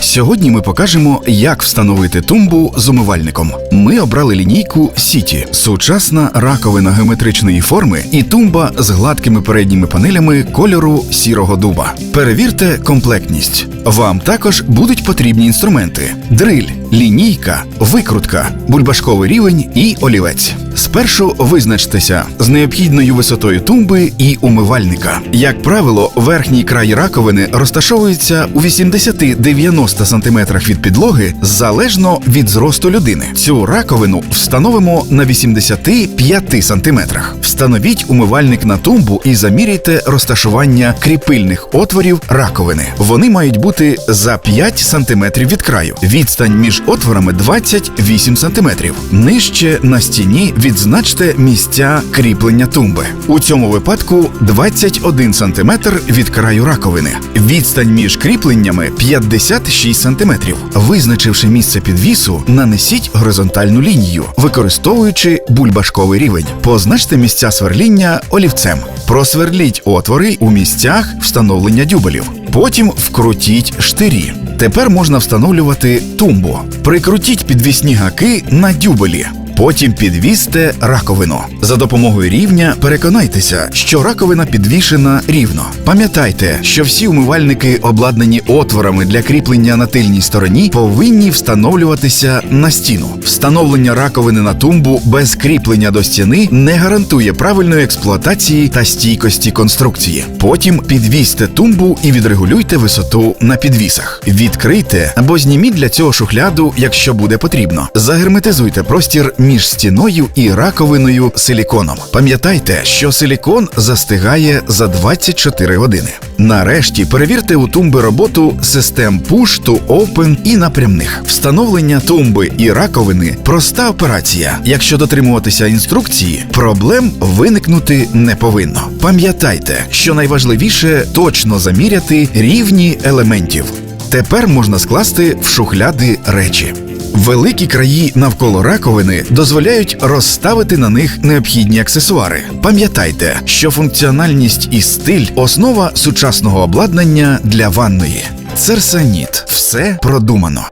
Сьогодні ми покажемо, як встановити тумбу з умивальником. Ми обрали лінійку Сіті, сучасна раковина геометричної форми і тумба з гладкими передніми панелями кольору сірого дуба. Перевірте комплектність. Вам також будуть потрібні інструменти: дриль, лінійка, викрутка, бульбашковий рівень і олівець. Спершу визначтеся з необхідною висотою тумби і умивальника. Як правило, верхній край раковини розташовується у 80-90 см від підлоги залежно від зросту людини. Цю раковину встановимо на 85 см. Встановіть умивальник на тумбу і заміряйте розташування кріпильних отворів раковини. Вони мають бути за 5 см від краю. Відстань між отворами 28 см. Нижче на стіні відзначте місця кріплення тумби. У цьому випадку 21 см від краю раковини. Відстань між кріпленнями 56 см. Визначивши місце підвісу, нанесіть горизонтальну лінію, використовуючи бульбашковий рівень. Позначте місця сверління олівцем. Просверліть отвори у місцях встановлення дюбелів. Потім вкрутіть штирі. Тепер можна встановлювати тумбу. Прикрутіть підвісні гаки на дюбелі. Потім підвісьте раковину. За допомогою рівня переконайтеся, що раковина підвішена рівно. Пам'ятайте, що всі умивальники, обладнані отворами для кріплення на тильній стороні, повинні встановлюватися на стіну. Встановлення раковини на тумбу без кріплення до стіни не гарантує правильної експлуатації та стійкості конструкції. Потім підвісьте тумбу і відрегулюйте висоту на підвісах. Відкрийте або зніміть для цього шухляду, якщо буде потрібно. Загерметизуйте простір між стіною і раковиною силіконом. Пам'ятайте, що силікон застигає за 24 години. Нарешті перевірте у тумби роботу систем Push to Open і напрямних. Встановлення тумби і раковини проста операція. Якщо дотримуватися інструкції, проблем виникнути не повинно. Пам'ятайте, що найважливіше точно заміряти рівні елементів. Тепер можна скласти в шухляди речі. Великі краї навколо раковини дозволяють розставити на них необхідні аксесуари. Пам'ятайте, що функціональність і стиль основа сучасного обладнання для ванної. Церсаніт все продумано.